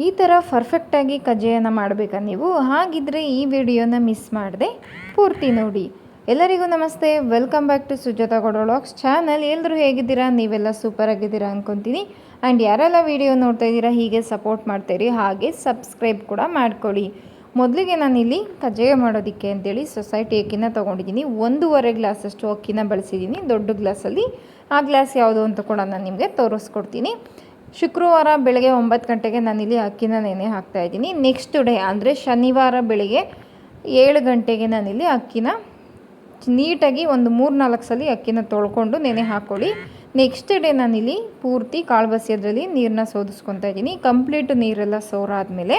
ಈ ಥರ ಪರ್ಫೆಕ್ಟಾಗಿ ಕಜ್ಜಾಯನ ಮಾಡಬೇಕಾ ನೀವು? ಹಾಗಿದ್ದರೆ ಈ ವಿಡಿಯೋನ ಮಿಸ್ ಮಾಡದೆ ಪೂರ್ತಿ ನೋಡಿ. ಎಲ್ಲರಿಗೂ ನಮಸ್ತೆ. ವೆಲ್ಕಮ್ ಬ್ಯಾಕ್ ಟು ಸುಜಾತ ಗೊಡೋಳಾಕ್ಸ್ ಚಾನಲ್ ಎಲ್ಲರೂ ಹೇಗಿದ್ದೀರಾ? ನೀವೆಲ್ಲ ಸೂಪರ್ ಆಗಿದ್ದೀರಾ ಅಂದ್ಕೊತೀನಿ ಆ್ಯಂಡ್ ಯಾರೆಲ್ಲ ವಿಡಿಯೋ ನೋಡ್ತಾ ಇದ್ದೀರಾ, ಹೀಗೆ ಸಪೋರ್ಟ್ ಮಾಡ್ತೀರಿ ಹಾಗೆ ಸಬ್ಸ್ಕ್ರೈಬ್ ಕೂಡ ಮಾಡ್ಕೊಳ್ಳಿ ಮೊದಲಿಗೆ ನಾನಿಲ್ಲಿ ಕಜ್ಜಾಯ ಮಾಡೋದಕ್ಕೆ ಅಂತೇಳಿ ಸೊಸೈಟಿ ಅಕ್ಕಿನ ತೊಗೊಂಡಿದ್ದೀನಿ. ಒಂದೂವರೆ ಗ್ಲಾಸಷ್ಟು ಅಕ್ಕಿನ ಬಳಸಿದ್ದೀನಿ. ದೊಡ್ಡ ಗ್ಲಾಸಲ್ಲಿ. ಆ ಗ್ಲಾಸ್ ಯಾವುದು ಅಂತ ಕೂಡ ನಾನು ನಿಮಗೆ ತೋರಿಸ್ಕೊಡ್ತೀನಿ. ಶುಕ್ರವಾರ ಬೆಳಗ್ಗೆ ಒಂಬತ್ತು ಗಂಟೆಗೆ ನಾನಿಲ್ಲಿ ಅಕ್ಕಿನ ನೆನೆ ಹಾಕ್ತಾ ಇದ್ದೀನಿ. ನೆಕ್ಸ್ಟ್ ಡೇ ಅಂದರೆ ಶನಿವಾರ ಬೆಳಗ್ಗೆ ಏಳು ಗಂಟೆಗೆ ನಾನಿಲ್ಲಿ ಅಕ್ಕಿನ ನೀಟಾಗಿ ಒಂದು ಮೂರು ನಾಲ್ಕು ಸಲ ಅಕ್ಕಿನ ತೊಳ್ಕೊಂಡು ನೆನೆ ಹಾಕ್ಕೊಳ್ಳಿ ನೆಕ್ಸ್ಟ್ ಡೇ ನಾನಿಲ್ಲಿ ಪೂರ್ತಿ ಕಾಳು ಬಸಿಯೋದ್ರಲ್ಲಿ ನೀರನ್ನ ಸೋದಿಸ್ಕೊತಾ ಇದ್ದೀನಿ. ಕಂಪ್ಲೀಟ್ ನೀರೆಲ್ಲ ಸೋರಾದಮೇಲೆ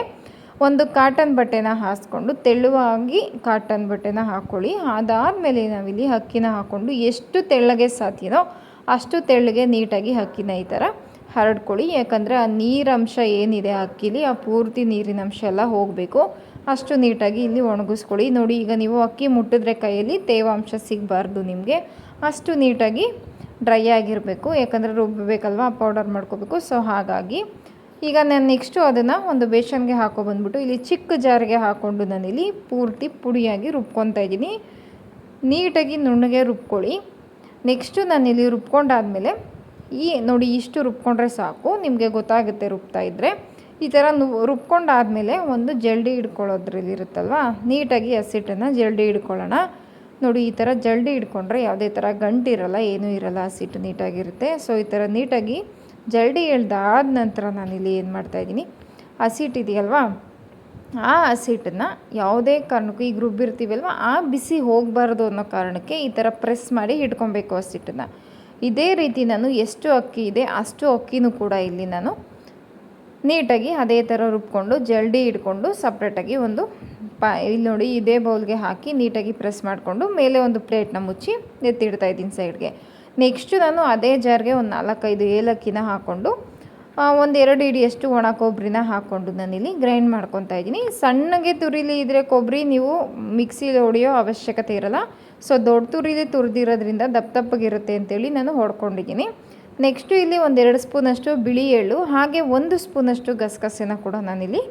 ಒಂದು ಕಾಟನ್ ಬಟ್ಟೆನ ಹಾಸ್ಕೊಂಡು ತೆಳುವಾಗಿ ಕಾಟನ್ ಬಟ್ಟೆನ ಹಾಕ್ಕೊಳ್ಳಿ ಅದಾದಮೇಲೆ ನಾವಿಲ್ಲಿ ಅಕ್ಕಿನ ಹಾಕ್ಕೊಂಡು ಎಷ್ಟು ತೆಳ್ಳಗೆ ಸಾಧ್ಯನೋ ಅಷ್ಟು ತೆಳ್ಳಗೆ ನೀಟಾಗಿ ಅಕ್ಕಿನ ಈ ಥರ ಹರಡ್ಕೊಳ್ಳಿ. ಯಾಕಂದರೆ ಆ ನೀರಂಶ ಏನಿದೆ ಅಕ್ಕಿಲಿ, ಆ ಪೂರ್ತಿ ನೀರಿನ ಅಂಶ ಎಲ್ಲ ಹೋಗಬೇಕು. ಅಷ್ಟು ನೀಟಾಗಿ ಇಲ್ಲಿ ಒಣಗಿಸ್ಕೊಳ್ಳಿ. ನೋಡಿ, ಈಗ ನೀವು ಅಕ್ಕಿ ಮುಟ್ಟಿದ್ರೆ ಕೈಯಲ್ಲಿ ತೇವಾಂಶ ಸಿಗಬಾರ್ದು ನಿಮಗೆ. ಅಷ್ಟು ನೀಟಾಗಿ ಡ್ರೈ ಆಗಿರಬೇಕು. ಯಾಕಂದರೆ ರುಬ್ಬಬೇಕಲ್ವಾ ಪೌಡರ್ ಮಾಡ್ಕೋಬೇಕು. ಸೊ, ಹಾಗಾಗಿ ಈಗ ನಾನು ನೆಕ್ಸ್ಟು ಅದನ್ನು ಒಂದು ಬೇಸನ್ಗೆ ಹಾಕೊಬಂದ್ಬಿಟ್ಟು ಇಲ್ಲಿ ಚಿಕ್ಕ ಜಾರಿಗೆ ಹಾಕ್ಕೊಂಡು ನಾನಿಲ್ಲಿ ಪೂರ್ತಿ ಪುಡಿಯಾಗಿ ರುಬ್ಕೊತಾ ಇದ್ದೀನಿ. ನೀಟಾಗಿ ನುಣ್ಣಗೆ ರುಬ್ಕೊಳ್ಳಿ. ನೆಕ್ಸ್ಟು ನಾನಿಲ್ಲಿ ರುಬ್ಕೊಂಡಾದಮೇಲೆ ಈ ನೋಡಿ ಇಷ್ಟು ರುಬ್ಕೊಂಡ್ರೆ ಸಾಕು, ನಿಮಗೆ ಗೊತ್ತಾಗುತ್ತೆ ರುಬ್ತಾ ಇದ್ದರೆ ಈ ಥರ ರುಬ್ಕೊಂಡಾದಮೇಲೆ ಒಂದು ಜಲ್ಡಿ ಇರುತ್ತಲ್ವ, ನೀಟಾಗಿ ಹಸಿಟ್ಟನ್ನು ಜಲ್ಡಿ ಹಿಡ್ಕೊಳ್ಳೋಣ. ನೋಡಿ ಈ ಥರ ಜಲ್ಡಿ ಹಿಡ್ಕೊಂಡ್ರೆ ಯಾವುದೇ ಥರ ಗಂಟಿರಲ್ಲ, ಏನೂ ಇರಲ್ಲ, ಹಸಿಟ್ಟು ನೀಟಾಗಿರುತ್ತೆ. ಸೊ, ಈ ಥರ ನೀಟಾಗಿ ಜಲ್ಡಿ ಎಳ್ದಾದ ನಂತರ ನಾನಿಲ್ಲಿ ಏನು ಮಾಡ್ತಾಯಿದ್ದೀನಿ ಹಸಿಟ್ಟು ಇದೆಯಲ್ವಾ, ಆ ಹಸಿಟ್ಟನ್ನು ಯಾವುದೇ ಕಾರಣಕ್ಕೂ ಈಗ ರುಬ್ಬಿರ್ತೀವಲ್ವ, ಆ ಬಿಸಿ ಹೋಗಬಾರ್ದು ಅನ್ನೋ ಕಾರಣಕ್ಕೆ ಈ ಥರ ಪ್ರೆಸ್ ಮಾಡಿ ಹಿಡ್ಕೊಬೇಕು ಹಸಿಟ್ಟನ್ನು. ಇದೇ ರೀತಿ ನಾನು ಎಷ್ಟು ಅಕ್ಕಿ ಇದೆ, ಅಷ್ಟು ಅಕ್ಕಿನೂ ಕೂಡ ಇಲ್ಲಿ ನಾನು ನೀಟಾಗಿ ಅದೇ ಥರ ರುಬ್ಕೊಂಡು ಜಲ್ಡಿ ಇಟ್ಕೊಂಡು ಸಪ್ರೇಟಾಗಿ ಒಂದು ಪಾ, ಇಲ್ಲಿ ನೋಡಿ ಇದೇ ಬೌಲ್ಗೆ ಹಾಕಿ ನೀಟಾಗಿ ಪ್ರೆಸ್ ಮಾಡಿಕೊಂಡು ಮೇಲೆ ಒಂದು ಪ್ಲೇಟ್ನ ಮುಚ್ಚಿ ಎತ್ತಿಡ್ತಾ ಇದ್ದೀನಿ ಸೈಡ್ಗೆ ನೆಕ್ಸ್ಟು ನಾನು ಅದೇ ಜಾರ್ಗೆ ಒಂದು ನಾಲ್ಕೈದು ಏಲಕ್ಕಿನ ಹಾಕ್ಕೊಂಡು ಒಂದು ಎರಡು ಇಡಿಯಷ್ಟು ಒಣ ಕೊಬ್ಬರಿನ ಹಾಕ್ಕೊಂಡು ನಾನಿಲ್ಲಿ ಗ್ರೈಂಡ್ ಮಾಡ್ಕೊತಾ ಇದ್ದೀನಿ. ಸಣ್ಣಗೆ ತುರಿಲಿ ಇದ್ದರೆ ಕೊಬ್ಬರಿ ನೀವು ಮಿಕ್ಸಿಲಿ ಹೊಡೆಯೋ ಅವಶ್ಯಕತೆ ಇರಲ್ಲ. ಸೊ ದೊಡ್ಡ ತುರಿಲಿ ತುರಿದಿರೋದ್ರಿಂದ ದಪ್ಪ ದಪ್ಪಗಿರುತ್ತೆ ಅಂತೇಳಿ ನಾನು ಹೊಡ್ಕೊಂಡಿದ್ದೀನಿ. ನೆಕ್ಸ್ಟು ಇಲ್ಲಿ ಒಂದೆರಡು ಸ್ಪೂನಷ್ಟು ಬಿಳಿ ಎಳ್ಳು, ಹಾಗೆ ಒಂದು ಸ್ಪೂನಷ್ಟು ಗಸಗಸೆನ ಕೂಡ ನಾನಿಲ್ಲಿ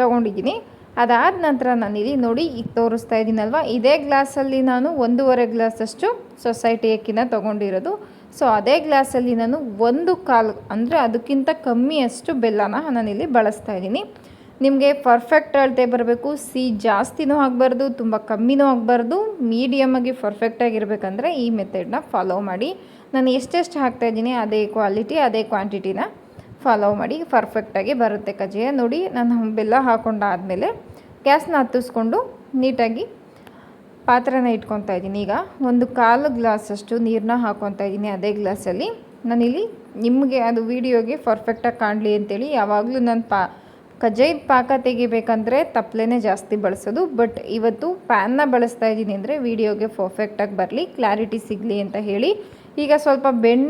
ತೊಗೊಂಡಿದ್ದೀನಿ. ಅದಾದ ನಂತರ ನಾನಿಲ್ಲಿ ನೋಡಿ ಈಗ ತೋರಿಸ್ತಾ ಇದ್ದೀನಲ್ವ? ಇದೇ ಗ್ಲಾಸಲ್ಲಿ ನಾನು ಒಂದೂವರೆ ಗ್ಲಾಸಷ್ಟು ಸೊಸೈಟಿ ಅಕ್ಕಿನ ತೊಗೊಂಡಿರೋದು. ಸೊ ಅದೇ ಗ್ಲಾಸಲ್ಲಿ ನಾನು ಒಂದು ಕಾಲು, ಅಂದರೆ ಅದಕ್ಕಿಂತ ಕಮ್ಮಿಯಷ್ಟು ಬೆಲ್ಲನ ನಾನಿಲ್ಲಿ ಬಳಸ್ತಾ ಇದ್ದೀನಿ. ನಿಮಗೆ ಪರ್ಫೆಕ್ಟ್ ಅಳತೆ ಬರಬೇಕು. ಸಿ ಜಾಸ್ತಿನೂ ಆಗಬಾರ್ದು, ತುಂಬ ಕಮ್ಮಿನೂ ಆಗಬಾರ್ದು. ಮೀಡಿಯಮಾಗಿ ಪರ್ಫೆಕ್ಟಾಗಿರ್ಬೇಕಂದ್ರೆ ಈ ಮೆಥಡ್ನ ಫಾಲೋ ಮಾಡಿ. ನಾನು ಎಷ್ಟೆಷ್ಟು ಹಾಕ್ತಾಯಿದ್ದೀನಿ ಅದೇ ಕ್ವಾಲಿಟಿ ಅದೇ ಕ್ವಾಂಟಿಟಿನ ಫಾಲೋ ಮಾಡಿ. ಪರ್ಫೆಕ್ಟಾಗಿ ಬರುತ್ತೆ ಕಜ್ಜಾಯ. ನೋಡಿ, ನಾನು ಬೆಲ್ಲ ಹಾಕೊಂಡಾದಮೇಲೆ ಗ್ಯಾಸ್ನ ಹತ್ತಿಸ್ಕೊಂಡು ನೀಟಾಗಿ ಪಾತ್ರೆನ ಇಟ್ಕೊತಾ ಇದ್ದೀನಿ. ಈಗ ಒಂದು ಕಾಲು ಗ್ಲಾಸಷ್ಟು ನೀರನ್ನ ಹಾಕೊತಾ ಇದ್ದೀನಿ ಅದೇ ಗ್ಲಾಸಲ್ಲಿ. ನಾನಿಲ್ಲಿ ನಿಮಗೆ ಅದು ವೀಡಿಯೋಗೆ ಪರ್ಫೆಕ್ಟಾಗಿ ಕಾಣಲಿ ಅಂತೇಳಿ ಯಾವಾಗಲೂ ನಾನು ಪಾ, ಕಜ್ಜಾಯದ ಪಾಕ ತೆಗಿಬೇಕಂದ್ರೆ ತಪ್ಪಲೆನೇ ಜಾಸ್ತಿ ಬಳಸೋದು. ಬಟ್ ಇವತ್ತು ಪ್ಯಾನ್ನ ಬಳಸ್ತಾ ಇದ್ದೀನಿ ಅಂದರೆ ವೀಡಿಯೋಗೆ ಪರ್ಫೆಕ್ಟಾಗಿ ಬರಲಿ, ಕ್ಲಾರಿಟಿ ಸಿಗಲಿ ಅಂತ ಹೇಳಿ. ಈಗ ಸ್ವಲ್ಪ ಬೆಣ್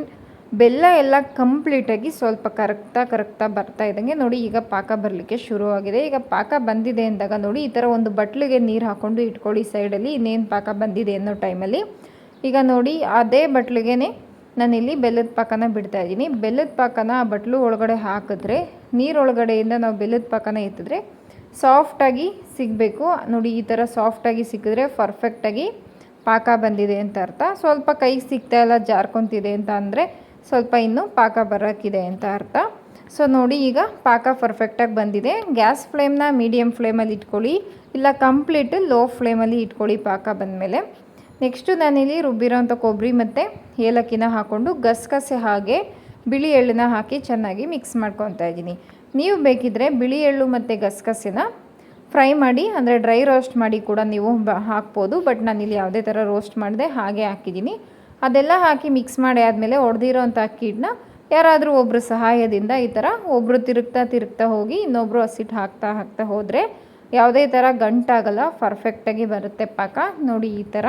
ಬೆಲ್ಲ ಎಲ್ಲ ಕಂಪ್ಲೀಟಾಗಿ ಸ್ವಲ್ಪ ಕರಗ್ತಾ ಕರಗ್ತಾ ಬರ್ತಾ ಇದ್ದಂಗೆ ನೋಡಿ ಈಗ ಪಾಕ ಬರಲಿಕ್ಕೆ ಶುರುವಾಗಿದೆ. ಈಗ ಪಾಕ ಬಂದಿದೆ ಅಂದಾಗ ನೋಡಿ ಈ ಥರ ಒಂದು ಬಟ್ಲಿಗೆ ನೀರು ಹಾಕ್ಕೊಂಡು ಇಟ್ಕೊಳ್ಳಿ ಸೈಡಲ್ಲಿ ಇನ್ನೇನು ಪಾಕ ಬಂದಿದೆ ಅನ್ನೋ ಟೈಮಲ್ಲಿ ಈಗ ನೋಡಿ ಅದೇ ಬಟ್ಲಿಗೆ ನಾನಿಲ್ಲಿ ಬೆಲ್ಲದ ಪಾಕನ ಬಿಡ್ತಾ ಇದ್ದೀನಿ. ಬೆಲ್ಲದ ಪಾಕನ ಆ ಬಟ್ಲು ಒಳಗಡೆ ಹಾಕಿದ್ರೆ ನೀರೊಳಗಡೆಯಿಂದ ನಾವು ಬೆಲ್ಲದ ಪಾಕನ ಎತ್ತಿದ್ರೆ ಸಾಫ್ಟಾಗಿ ಸಿಗಬೇಕು. ನೋಡಿ ಈ ಥರ ಸಾಫ್ಟಾಗಿ ಸಿಕ್ಕಿದ್ರೆ ಪರ್ಫೆಕ್ಟಾಗಿ ಪಾಕ ಬಂದಿದೆ ಅಂತ ಅರ್ಥ. ಸ್ವಲ್ಪ ಕೈಗೆ ಸಿಗ್ತಾ ಇಲ್ಲ, ಜಾರ್ಕೊತಿದೆ ಅಂತ ಅಂದರೆ ಸ್ವಲ್ಪ ಇನ್ನೂ ಪಾಕ ಬರೋಕ್ಕಿದೆ ಅಂತ ಅರ್ಥ. ಸೊ ನೋಡಿ ಈಗ ಪಾಕ ಪರ್ಫೆಕ್ಟಾಗಿ ಬಂದಿದೆ. ಗ್ಯಾಸ್ ಫ್ಲೇಮ್ನ ಮೀಡಿಯಮ್ ಫ್ಲೇಮಲ್ಲಿ ಇಟ್ಕೊಳ್ಳಿ. ಇಲ್ಲ ಕಂಪ್ಲೀಟ್ ಲೋ ಫ್ಲೇಮಲ್ಲಿ ಇಟ್ಕೊಳ್ಳಿ ಪಾಕ ಬಂದಮೇಲೆ. ನೆಕ್ಸ್ಟು ನಾನಿಲ್ಲಿ ರುಬ್ಬಿರೋಂಥ ಕೊಬ್ಬರಿ ಮತ್ತು ಏಲಕ್ಕಿನ ಹಾಕ್ಕೊಂಡು ಗಸಗಸೆ ಹಾಗೆ ಬಿಳಿ ಎಳ್ಳನ್ನ ಹಾಕಿ ಚೆನ್ನಾಗಿ ಮಿಕ್ಸ್ ಮಾಡ್ಕೊತಾ ಇದ್ದೀನಿ. ನೀವು ಬೇಕಿದ್ದರೆ ಬಿಳಿ ಎಳ್ಳು ಮತ್ತು ಗಸಗಸೆನ ಫ್ರೈ ಮಾಡಿ, ಅಂದರೆ ಡ್ರೈ ರೋಸ್ಟ್ ಮಾಡಿ ಕೂಡ ನೀವು ಬ ಹಾಕ್ಬೋದು. ಬಟ್ ನಾನಿಲ್ಲಿ ಯಾವುದೇ ಥರ ರೋಸ್ಟ್ ಮಾಡಿದೆ ಹಾಗೆ ಹಾಕಿದ್ದೀನಿ. ಅದೆಲ್ಲ ಹಾಕಿ ಮಿಕ್ಸ್ ಮಾಡಿ ಆದಮೇಲೆ ಹೊಡೆದಿರೋಂಥ ಅಕ್ಕಿಡನ್ನ ಯಾರಾದರೂ ಒಬ್ಬರು ಸಹಾಯದಿಂದ ಈ ಥರ ಒಬ್ಬರು ತಿರುಗ್ತಾ ತಿರುಗ್ತಾ ಹೋಗಿ ಇನ್ನೊಬ್ಬರು ಹಸಿಟ್ಟು ಹಾಕ್ತಾ ಹಾಕ್ತಾ ಹೋದರೆ ಯಾವುದೇ ಥರ ಗಂಟಾಗಲ್ಲ ಪರ್ಫೆಕ್ಟಾಗಿ ಬರುತ್ತೆ ಪಾಕ. ನೋಡಿ ಈ ಥರ.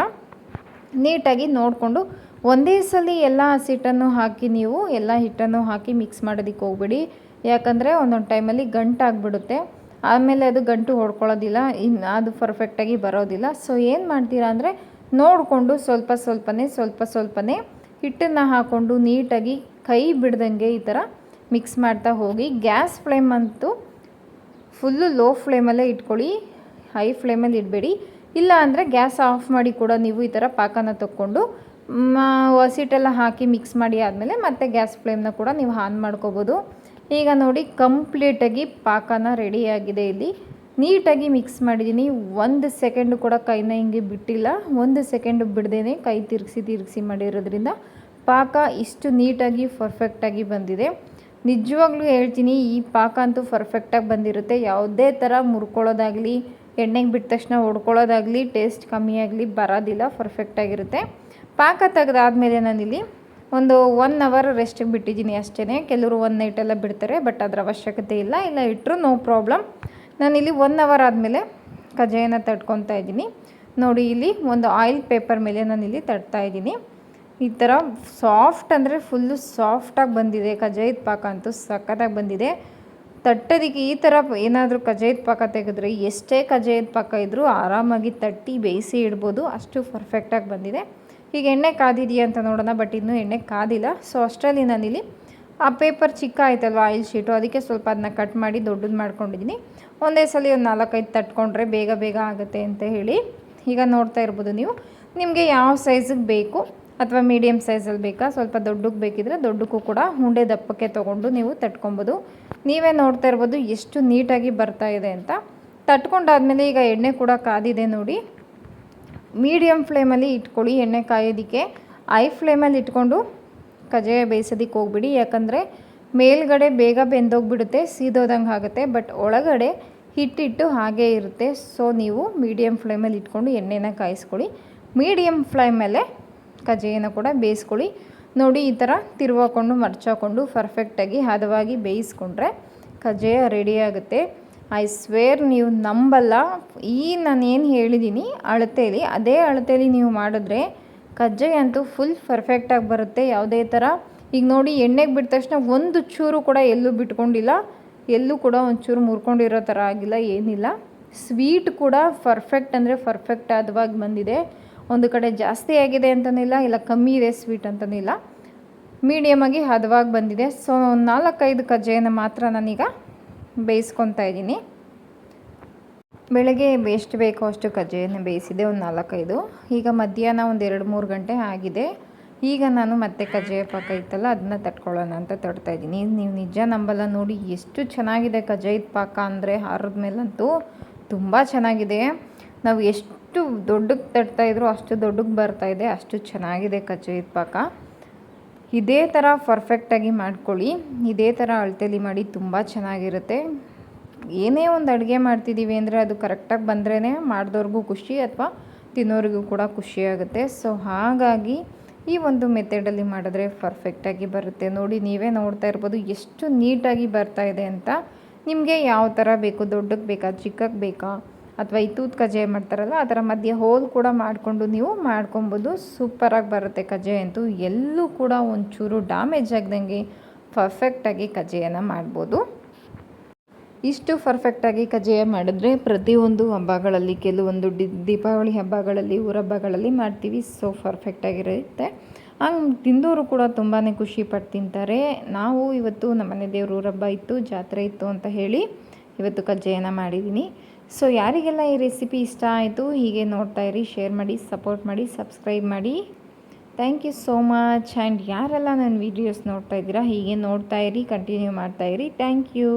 ನೀಟಾಗಿ ನೋಡಿಕೊಂಡು ಒಂದೇ ಸಲ ಎಲ್ಲ ಹಸಿಟ್ಟನ್ನು ಹಾಕಿ ನೀವು ಎಲ್ಲ ಹಿಟ್ಟನ್ನು ಹಾಕಿ ಮಿಕ್ಸ್ ಮಾಡೋದಕ್ಕೆ ಹೋಗ್ಬೇಡಿ. ಯಾಕಂದರೆ ಒಂದೊಂದು ಟೈಮಲ್ಲಿ ಗಂಟಾಗ್ಬಿಡುತ್ತೆ. ಆಮೇಲೆ ಅದು ಗಂಟು ಹೊಡ್ಕೊಳ್ಳೋದಿಲ್ಲ ಇನ್ನು ಅದು ಪರ್ಫೆಕ್ಟಾಗಿ ಬರೋದಿಲ್ಲ. ಸೊ ಏನು ಮಾಡ್ತೀರಾ ಅಂದರೆ ನೋಡಿಕೊಂಡು ಸ್ವಲ್ಪ ಸ್ವಲ್ಪನೇ ಸ್ವಲ್ಪ ಸ್ವಲ್ಪನೇ ಹಿಟ್ಟನ್ನು ಹಾಕ್ಕೊಂಡು ನೀಟಾಗಿ ಕೈ ಬಿಡ್ದಂಗೆ ಈ ಥರ ಮಿಕ್ಸ್ ಮಾಡ್ತಾ ಹೋಗಿ, ಗ್ಯಾಸ್ ಫ್ಲೇಮ್ ಅಂತೂ ಫುಲ್ಲು ಲೋ ಫ್ಲೇಮಲ್ಲೇ ಇಟ್ಕೊಳ್ಳಿ ಹೈ ಫ್ಲೇಮಲ್ಲಿ ಇಡಬೇಡಿ. ಇಲ್ಲ ಅಂದರೆ ಗ್ಯಾಸ್ ಆಫ್ ಮಾಡಿ ಕೂಡ ನೀವು ಈ ಥರ ಪಾಕನ ತಕ್ಕೊಂಡು ಹಸಿಟ್ಟೆಲ್ಲ ಹಾಕಿ ಮಿಕ್ಸ್ ಮಾಡಿ ಆದಮೇಲೆ ಮತ್ತೆ ಗ್ಯಾಸ್ ಫ್ಲೇಮ್ನ ಕೂಡ ನೀವು ಆನ್ ಮಾಡ್ಕೋಬೋದು. ಈಗ ನೋಡಿ ಕಂಪ್ಲೀಟಾಗಿ ಪಾಕನ ರೆಡಿಯಾಗಿದೆ ಇಲ್ಲಿ. ನೀಟಾಗಿ ಮಿಕ್ಸ್ ಮಾಡಿದ್ದೀನಿ. ಒಂದು ಸೆಕೆಂಡು ಕೂಡ ಕೈನ ಹಿಂಗೆ ಬಿಟ್ಟಿಲ್ಲ. ಒಂದು ಸೆಕೆಂಡು ಬಿಡ್ದೇ ಕೈ ತಿರುಗಿಸಿ ತಿರುಗಿಸಿ ಮಾಡಿರೋದ್ರಿಂದ ಪಾಕ ಇಷ್ಟು ನೀಟಾಗಿ ಪರ್ಫೆಕ್ಟಾಗಿ ಬಂದಿದೆ. ನಿಜವಾಗ್ಲೂ ಹೇಳ್ತೀನಿ, ಈ ಪಾಕ ಅಂತೂ ಪರ್ಫೆಕ್ಟಾಗಿ ಬಂದಿರುತ್ತೆ. ಯಾವುದೇ ಥರ ಮುರ್ಕೊಳ್ಳೋದಾಗಲಿ, ಎಣ್ಣೆಗೆ ಬಿಟ್ಟ ತಕ್ಷಣ ಹೊಡ್ಕೊಳ್ಳೋದಾಗಲಿ ಟೇಸ್ಟ್ ಕಮ್ಮಿ ಆಗಲಿ ಬರೋದಿಲ್ಲ ಪರ್ಫೆಕ್ಟಾಗಿರುತ್ತೆ ಪಾಕ ತೆಗೆದಾದ್ಮೇಲೆ ನಾನಿಲ್ಲಿ ಒಂದು ಒನ್ ಅವರ್ ರೆಸ್ಟಿಗೆ ಬಿಟ್ಟಿದ್ದೀನಿ ಅಷ್ಟೇ ಕೆಲವರು ಒನ್ ನೈಟೆಲ್ಲ ಬಿಡ್ತಾರೆ ಬಟ್ ಅದರ ಅವಶ್ಯಕತೆ ಇಲ್ಲ. ಇಲ್ಲ ಇಟ್ಟರು ನೋ ಪ್ರಾಬ್ಲಮ್ ನಾನಿಲ್ಲಿ ಒನ್ ಅವರ್ ಆದಮೇಲೆ ಕಜ್ಜಾಯನ ತಟ್ಕೊತಾ ಇದ್ದೀನಿ. ನೋಡಿ, ಇಲ್ಲಿ ಒಂದು ಆಯಿಲ್ ಪೇಪರ್ ಮೇಲೆ ನಾನಿಲ್ಲಿ ತಡ್ತಾ ಇದ್ದೀನಿ. ಈ ಥರ ಸಾಫ್ಟ್ ಅಂದರೆ ಫುಲ್ಲು ಸಾಫ್ಟಾಗಿ ಬಂದಿದೆ. ಕಜ್ಜಾಯದ ಪಾಕ ಅಂತೂ ಸಖತ್ತಾಗಿ ಬಂದಿದೆ. ತಟ್ಟೋದಕ್ಕೆ ಈ ಥರ ಏನಾದರೂ ಕಜ್ಜಾಯದ ಪಾಕ ತೆಗೆದ್ರೆ ಎಷ್ಟೇ ಕಜ್ಜಾಯದ ಪಾಕ ಇದ್ದರೂ ಆರಾಮಾಗಿ ತಟ್ಟಿ ಬೇಯಿಸಿ ಇಡ್ಬೋದು. ಅಷ್ಟು ಪರ್ಫೆಕ್ಟಾಗಿ ಬಂದಿದೆ. ಈಗ ಎಣ್ಣೆ ಕಾದಿದೆಯಾ ಅಂತ ನೋಡೋಣ ಬಟ್ ಇನ್ನೂ ಎಣ್ಣೆ ಕಾದಿಲ್ಲ. ಸೊ ಅಷ್ಟರಲ್ಲಿ ನಾನಿಲ್ಲಿ ಆ ಪೇಪರ್ ಚಿಕ್ಕ ಆಯ್ತಲ್ವ, ಆಯಿಲ್ ಶೀಟು? ಅದಕ್ಕೆ ಸ್ವಲ್ಪ ಅದನ್ನ ಕಟ್ ಮಾಡಿ ದೊಡ್ಡದು ಮಾಡ್ಕೊಂಡಿದ್ದೀನಿ ಒಂದೇ ಸಲ ಒಂದು ನಾಲ್ಕೈದು ತಟ್ಕೊಂಡ್ರೆ ಬೇಗ ಬೇಗ ಆಗುತ್ತೆ ಅಂತ ಹೇಳಿ ಈಗ ನೋಡ್ತಾ ಇರ್ಬೋದು ನೀವು. ನಿಮಗೆ ಯಾವ ಸೈಜಿಗೆ ಬೇಕು ಅಥವಾ ಮೀಡಿಯಮ್ ಸೈಜಲ್ಲಿ ಬೇಕಾ? ಸ್ವಲ್ಪ ದೊಡ್ಡಕ್ಕೆ ಬೇಕಿದ್ರೆ ದೊಡ್ಡಕ್ಕೂ ಕೂಡ ಉಂಡೆ ದಪ್ಪಕ್ಕೆ ತೊಗೊಂಡು ನೀವು ತಟ್ಕೊಬೋದು. ನೀವೇ ನೋಡ್ತಾ ಇರ್ಬೋದು ಎಷ್ಟು ನೀಟಾಗಿ ಬರ್ತಾ ಇದೆ ಅಂತ. ತಟ್ಕೊಂಡಾದಮೇಲೆ ಈಗ ಎಣ್ಣೆ ಕೂಡ ಕಾದಿದೆ ನೋಡಿ. ಮೀಡಿಯಮ್ ಫ್ಲೇಮಲ್ಲಿ ಇಟ್ಕೊಳ್ಳಿ ಎಣ್ಣೆ ಕಾಯೋದಕ್ಕೆ. ಐ ಫ್ಲೇಮಲ್ಲಿ ಇಟ್ಕೊಂಡು ಕಜ್ಜಾಯ ಬೇಯಿಸೋದಕ್ಕೆ ಹೋಗ್ಬಿಡಿ. ಯಾಕಂದರೆ ಮೇಲ್ಗಡೆ ಬೇಗ ಬೆಂದೋಗ್ಬಿಡುತ್ತೆ, ಸೀದೋದಂಗೆ ಆಗುತ್ತೆ. ಬಟ್ ಒಳಗಡೆ ಹಿಟ್ಟಿಟ್ಟು ಹಾಗೇ ಇರುತ್ತೆ. ಸೊ ನೀವು ಮೀಡಿಯಮ್ ಫ್ಲೇಮಲ್ಲಿ ಇಟ್ಕೊಂಡು ಎಣ್ಣೆನ ಕಾಯಿಸ್ಕೊಳ್ಳಿ. ಮೀಡಿಯಮ್ ಮೇಲೆ ಕಜ್ಜಾಯನ ಕೂಡ ಬೇಯಿಸ್ಕೊಳ್ಳಿ. ನೋಡಿ, ಈ ಥರ ತಿರುವಾಕೊಂಡು, ಮರ್ಚಾಕೊಂಡು ಪರ್ಫೆಕ್ಟಾಗಿ ಹದವಾಗಿ ಬೇಯಿಸ್ಕೊಂಡ್ರೆ ಕಜ್ಜಾಯ ರೆಡಿ ಆಗುತ್ತೆ. ಐ ಸ್ವೇರ್ ನೀವು ನಂಬಲ್ಲ. ಈ ನಾನೇನು ಹೇಳಿದ್ದೀನಿ ಅಳತೆಯಲ್ಲಿ ಅದೇ ಅಳತೆಯಲ್ಲಿ ನೀವು ಮಾಡಿದ್ರೆ ಕಜ್ಜಾಯ ಅಂತೂ ಫುಲ್ ಪರ್ಫೆಕ್ಟಾಗಿ ಬರುತ್ತೆ, ಯಾವುದೇ ಥರ ಈಗ ನೋಡಿ, ಎಣ್ಣೆಗೆ ಬಿಟ್ಟ ತಕ್ಷಣ ಒಂದು ಚೂರು ಕೂಡ ಎಲ್ಲೂ ಬಿಟ್ಕೊಂಡಿಲ್ಲ. ಎಲ್ಲೂ ಕೂಡ ಒಂಚೂರು ಮುರ್ಕೊಂಡಿರೋ ಥರ ಆಗಿಲ್ಲ, ಏನಿಲ್ಲ. ಸ್ವೀಟ್ ಕೂಡ ಪರ್ಫೆಕ್ಟ್ ಅಂದರೆ ಪರ್ಫೆಕ್ಟ್ ಆದವಾಗಿ ಬಂದಿದೆ. ಒಂದು ಕಡೆ ಜಾಸ್ತಿ ಆಗಿದೆ ಅಂತನಿಲ್ಲ, ಇಲ್ಲ ಕಮ್ಮಿ ಇದೆ ಸ್ವೀಟ್ ಅಂತನಿಲ್ಲ. ಮೀಡಿಯಮಾಗಿ ಹದವಾಗಿ ಬಂದಿದೆ. ಸೊ ನಾಲ್ಕೈದು ಕಜ್ಜಾಯನ ಮಾತ್ರ ನಾನೀಗ ಬೇಯಿಸ್ಕೊತಾ ಇದ್ದೀನಿ. ಬೆಳಗ್ಗೆ ಎಷ್ಟು ಬೇಕೋ ಅಷ್ಟು ಕಜ್ಜಾಯನ ಬೇಯಿಸಿದೆ, ಒಂದು ನಾಲ್ಕೈದು. ಈಗ ಮಧ್ಯಾಹ್ನ ಒಂದು ಎರಡು ಮೂರು ಗಂಟೆ ಆಗಿದೆ. ಈಗ ನಾನು ಮತ್ತೆ ಕಜ್ಜಾಯ ಪಾಕ ಇತ್ತಲ್ಲ, ಅದನ್ನ ತಟ್ಕೊಳ್ಳೋಣ ಅಂತ ತಡ್ತಾ ಇದ್ದೀನಿ. ನೀವು ನಿಜ ನಂಬಲ್ಲ ನೋಡಿ, ಎಷ್ಟು ಚೆನ್ನಾಗಿದೆ ಕಜ್ಜಾಯದ ಪಾಕ ಅಂದರೆ. ಹಾರದ ಮೇಲಂತೂ ತುಂಬ ಚೆನ್ನಾಗಿದೆ. ನಾವು ಎಷ್ಟು ದೊಡ್ಡಕ್ಕೆ ತಟ್ತಾ ಇದ್ರು ಅಷ್ಟು ದೊಡ್ಡಕ್ಕೆ ಬರ್ತಾ ಇದೆ, ಅಷ್ಟು ಚೆನ್ನಾಗಿದೆ ಕಜ್ಜಾಯದ ಪಾಕ. ಇದೇ ಥರ ಪರ್ಫೆಕ್ಟಾಗಿ ಮಾಡ್ಕೊಳ್ಳಿ. ಇದೇ ಥರ ಅಳತೆಲಿ ಮಾಡಿ ತುಂಬ ಚೆನ್ನಾಗಿರುತ್ತೆ. ಏನೇ ಒಂದು ಅಡುಗೆ ಮಾಡ್ತಿದ್ದೀವಿ ಅಂದರೆ ಅದು ಕರೆಕ್ಟಾಗಿ ಬಂದ್ರೇ ಮಾಡಿದವ್ರಿಗೂ ಖುಷಿ ಅಥವಾ ತಿನ್ನೋರಿಗೂ ಕೂಡ ಖುಷಿಯಾಗುತ್ತೆ ಸೊ ಹಾಗಾಗಿ ಈ ಒಂದು ಮೆಥಡಲ್ಲಿ ಮಾಡಿದ್ರೆ ಪರ್ಫೆಕ್ಟಾಗಿ ಬರುತ್ತೆ. ನೋಡಿ, ನೀವೇ ನೋಡ್ತಾ ಇರ್ಬೋದು ಎಷ್ಟು ನೀಟಾಗಿ ಬರ್ತಾ ಇದೆ ಅಂತ. ನಿಮಗೆ ಯಾವ ಥರ ಬೇಕು? ದೊಡ್ಡಕ್ಕೆ ಬೇಕಾ? ಚಿಕ್ಕಕ್ಕೆ ಬೇಕಾ? ಅಥವಾ ಈ ತೂತ್ ಕಜ್ಜಾಯ ಮಾಡ್ತಾರಲ್ಲ ಅದರ ಮಧ್ಯೆ ಹೋಲ್ ಕೂಡ ಮಾಡಿಕೊಂಡು ನೀವು ಮಾಡ್ಕೊಬೋದು. ಸೂಪರಾಗಿ ಬರುತ್ತೆ ಕಜ್ಜಾಯ ಅಂತೂ. ಎಲ್ಲೂ ಕೂಡ ಒಂಚೂರು ಡ್ಯಾಮೇಜ್ ಆಗ್ದಂಗೆ ಪರ್ಫೆಕ್ಟಾಗಿ ಕಜ್ಜಾಯನ ಮಾಡ್ಬೋದು. ಇಷ್ಟು ಪರ್ಫೆಕ್ಟಾಗಿ ಕಜ್ಜಾಯ ಮಾಡಿದ್ರೆ ಪ್ರತಿಯೊಂದು ಹಬ್ಬಗಳಲ್ಲಿ, ಕೆಲವೊಂದು ಡಿ, ದೀಪಾವಳಿ ಹಬ್ಬಗಳಲ್ಲಿ, ಊರ ಹಬ್ಬಗಳಲ್ಲಿ ಮಾಡ್ತೀವಿ. ಸೊ ಪರ್ಫೆಕ್ಟಾಗಿರುತ್ತೆ ಹಂಗೆ ತಿಂದವರು ಕೂಡ ತುಂಬಾ ಖುಷಿ ಪಟ್ಟು ತಿಂತಾರೆ. ನಾವು ಇವತ್ತು ನಮ್ಮನೆ ದೇವ್ರ ಊರಬ್ಬ ಇತ್ತು, ಜಾತ್ರೆ ಇತ್ತು ಅಂತ ಹೇಳಿ ಇವತ್ತು ಕಜ್ಜಾಯನ ಮಾಡಿದ್ದೀನಿ ಸೊ ಯಾರಿಗೆಲ್ಲ ಈ ರೆಸಿಪಿ ಇಷ್ಟ ಆಯಿತು, ಹೀಗೆ ನೋಡ್ತಾ ಇರಿ ಶೇರ್ ಮಾಡಿ ಸಪೋರ್ಟ್ ಮಾಡಿ ಸಬ್ಸ್ಕ್ರೈಬ್ ಮಾಡಿ. Thank you so much and ಯಾರೆಲ್ಲ ನನ್ನ ವೀಡಿಯೋಸ್ ನೋಡ್ತಾ ಇದ್ದೀರಾ, ಹೀಗೆ ನೋಡ್ತಾ ಇರಿ ಕಂಟಿನ್ಯೂ ಮಾಡ್ತಾ ಇರಿ. Thank you